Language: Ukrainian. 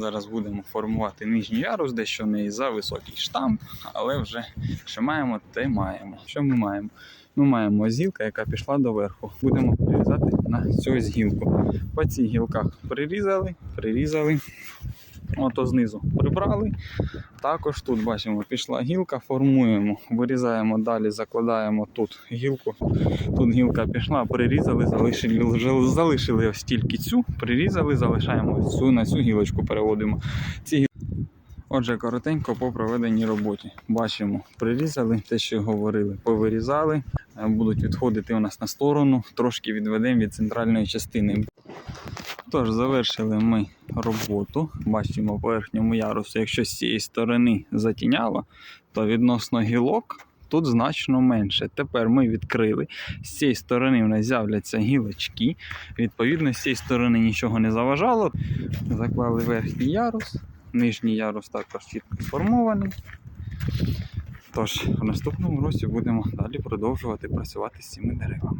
Зараз будемо формувати нижній ярус, дещо не за високий штамп, але вже що маємо, те маємо. Що ми маємо? Ми маємо зілка, яка пішла доверху. Будемо прирізати на цю згілку. По цих гілках прирізали, прирізали. Ото знизу прибрали. Також тут бачимо, пішла гілка, формуємо, вирізаємо далі, закладаємо тут гілку. Тут гілка пішла, прирізали, залишили, залишили ось тільки цю, прирізали, залишаємо цю на цю гілочку переводимо. Ці Отже, коротенько по проведеній роботі. Бачимо, прирізали те, що говорили, повирізали, будуть відходити у нас на сторону, трошки відведемо від центральної частини. Тож, завершили ми роботу. Бачимо по верхньому ярусу, якщо з цієї сторони затіняло, то відносно гілок тут значно менше. Тепер ми відкрили. З цієї сторони в нас з'являться гілочки. Відповідно, з цієї сторони нічого не заважало. Заклали верхній ярус, нижній ярус також чітко сформований. Тож, в наступному році будемо далі продовжувати працювати з цими деревами.